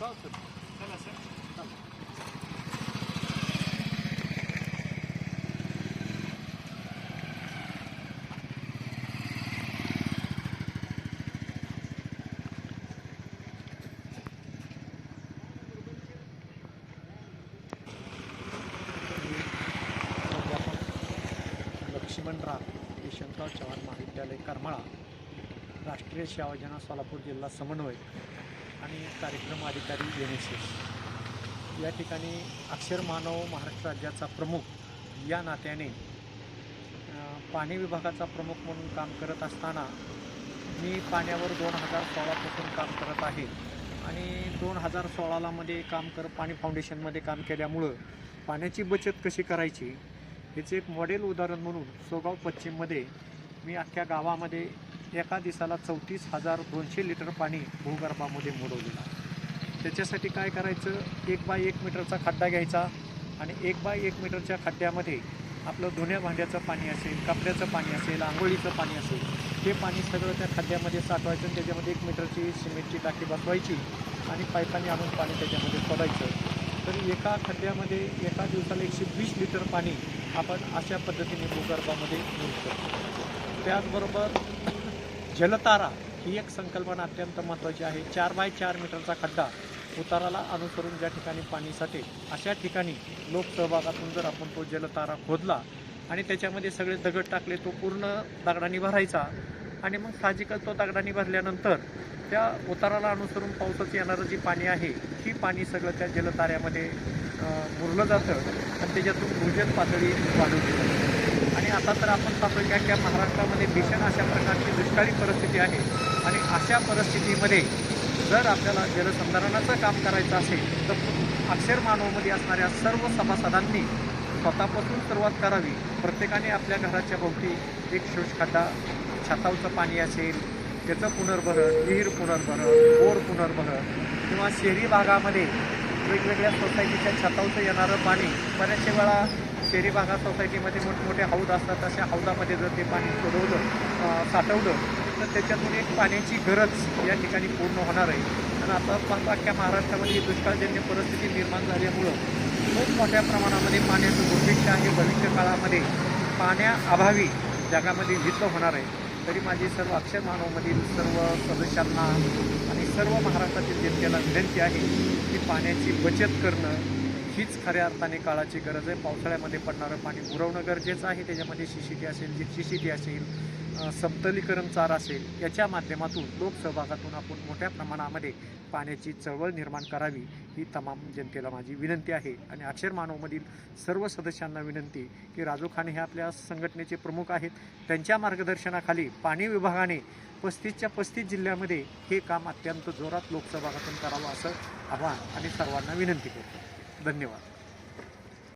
चला सर प्राध्यापक लक्ष्मणराव यशवंतराव चव्हाण महाविद्यालय करमाळा राष्ट्रीय सेवा योजना सोलापूर जिल्हा समन्वय. आणि कार्यक्रम अधिकारी एन एस एस या ठिकाणी अक्षर मानव महाराष्ट्र राज्याचा प्रमुख या नात्याने पाणी विभागाचा प्रमुख म्हणून काम करत असताना मी पाण्यावर दोन हजार सोळापासून काम करत आहे. आणि दोन हजार सोळाला मध्ये काम कर पाणी फाउंडेशनमध्ये काम केल्यामुळं पाण्याची बचत कशी करायची? ह्याचे एक मॉडेल उदाहरण म्हणून सोगाव पश्चिममध्ये मी अख्ख्या गावामध्ये एका दिवसाला चौतीस हजार दोनशे लिटर पाणी भूगर्भामध्ये मोडवलेलं आहे. त्याच्यासाठी काय करायचं? एक बाय एक मीटरचा खड्डा घ्यायचा आणि एक बाय एक मीटरच्या खड्ड्यामध्ये आपलं धुण्या भांड्याचं पाणी असेल कपड्याचं पाणी असेल आंघोळीचं पाणी असेल ते पाणी सगळं त्या खड्ड्यामध्ये साठवायचं आणि त्याच्यामध्ये एक मीटरची सिमेंटची टाकी बसवायची आणि पाईपाने आणून पाणी त्याच्यामध्ये सोडायचं. तर एका खड्ड्यामध्ये एका दिवसाला एकशे वीस लिटर पाणी आपण अशा पद्धतीने भूगर्भामध्ये यूज करतो. त्याचबरोबर जलतारा ही एक संकल्पना अत्यंत महत्त्वाची आहे. चार बाय चार मीटरचा खड्डा उताराला अनुसरून ज्या ठिकाणी पाणी साठेल अशा ठिकाणी लोकसहभागातून जर आपण तो जलतारा खोदला आणि त्याच्यामध्ये सगळे दगड टाकले तो पूर्ण दगडांनी भरायचा आणि मग साहजिकच तो दगडांनी भरल्यानंतर त्या उताराला अनुसरून पावसाचं येणारं जे पाणी आहे ती पाणी सगळं त्या जलताऱ्यामध्ये मुरलं जातं आणि त्याच्यातून भूजल पातळी वाढवली जाते. आता तर आपण पाहतो की अख्या महाराष्ट्रामध्ये भीषण अशा प्रकारची दुष्काळी परिस्थिती आहे. आणि अशा परिस्थितीमध्ये जर आपल्याला जलसंधारणाचं काम करायचं असेल तर अक्षर मानवमध्ये असणाऱ्या सर्व सभासदांनी स्वतःपासून सुरुवात करावी. प्रत्येकाने आपल्या घराच्या भोवती एक शोषखड्डा छतावचं पाणी असेल त्याचं पुनर्भरण विहीर पुनर्भरण बोर पुनर्भरण किंवा शहरी भागामध्ये वेगवेगळ्या सोसायटीच्या छतावचं येणारं पाणी बऱ्याचशा वेळा शहरी भागात सोसायटीमध्ये मोठमोठे हौद असतात तशा हौदामध्ये जर ते पाणी सोडवलं साठवलं तर त्याच्यातून एक पाण्याची गरज या ठिकाणी पूर्ण होणार आहे. आणि आता पण अख्ख्या महाराष्ट्रामध्ये दुष्काळजन्य परिस्थिती निर्माण झाल्यामुळं खूप मोठ्या प्रमाणामध्ये पाण्याचं दुर्भिक्ष आहे. भविष्य काळामध्ये पाण्याअभावी जगामध्ये युद्ध होणार आहे. तरी माझी सर्व अक्षर मानवमधील सर्व सदस्यांना आणि सर्व महाराष्ट्रातील जनतेला विनंती आहे की पाण्याची बचत करणं हीच खऱ्या अर्थाने काळाची गरज आहे. पावसाळ्यामध्ये पडणारं पाणी पुरवणं गरजेचं आहे त्याच्यामध्ये शिशिटी असेल जिप्सिशिटी असेल समतलीकरण चार असेल याच्या माध्यमातून लोकसहभागातून आपण मोठ्या प्रमाणामध्ये पाण्याची चळवळ निर्माण करावी ही तमाम जनतेला माझी विनंती आहे. आणि अक्षर मानवमधील सर्व सदस्यांना विनंती की राजू खाने हे आपल्या संघटनेचे प्रमुख आहेत. त्यांच्या मार्गदर्शनाखाली पाणी विभागाने पस्तीसच्या पस्तीस जिल्ह्यामध्ये हे काम अत्यंत जोरात लोकसहभागातून करावं असं आव्हान आणि सर्वांना विनंती करतो. धन्यवाद.